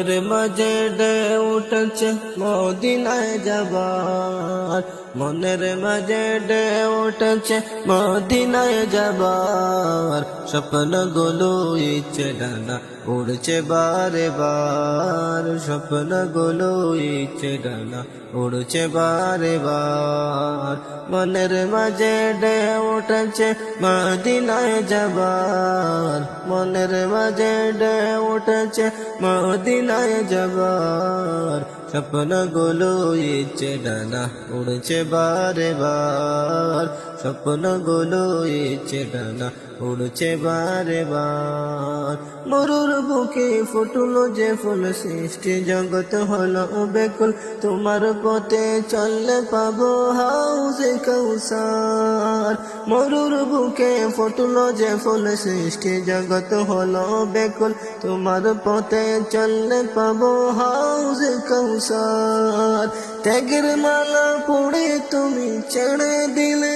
এর মাঝে ডে উঠছে মদিনায় যাবার। মনের মাঝে ডে উঠছে মদিনায় যাবার। স্বপ্নগুলো ইচ্ছে ডানা উড়ছে বারে বার স্বপ্নগুলো ইচ্ছে ডানা উড়ছে বারে বার, মনের মাঝে ডে উঠছে মদিনায় যাবার। মনের মাঝে ডে উঠছে মদিনায় যাবার। স্বপ্নগুলো ইচ্ছে ডানা উড়ছে বারে বার। স্বপ্নগুলো ইচ্ছে ডানা উড়ছে বারে বার। মরুর বুকে ফুটলো যে ফুল, সৃষ্টি জগৎ হলো বেকুল তোমার পথে চললে পাবো হাউসে কৌসার। মরুর বুকে ফুটলো যে ফুল, সৃষ্টি জগৎ হলো বেকুল তোমার পথে চললে পাবো হাউসে কৌসার। ত্যাগের মালা পড়ে তুমি ছেড়ে দিলে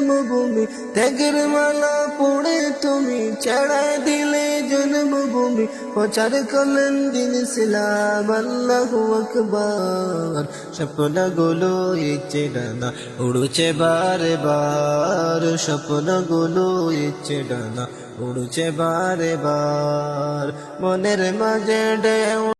জন্মভূমি। ত্যাগের মালা পড়ে তুমি ছেড়ে দিলে জন্মভূমি। প্রচার করলেন দিন ইসলাম আল্লাহু আকবার। স্বপ্নগুলো ইচ্ছে ডানা উড়ছে বারে বার। স্বপ্নগুলো ইচ্ছে ডানা উড়ছে বারে বার। মনের মাঝে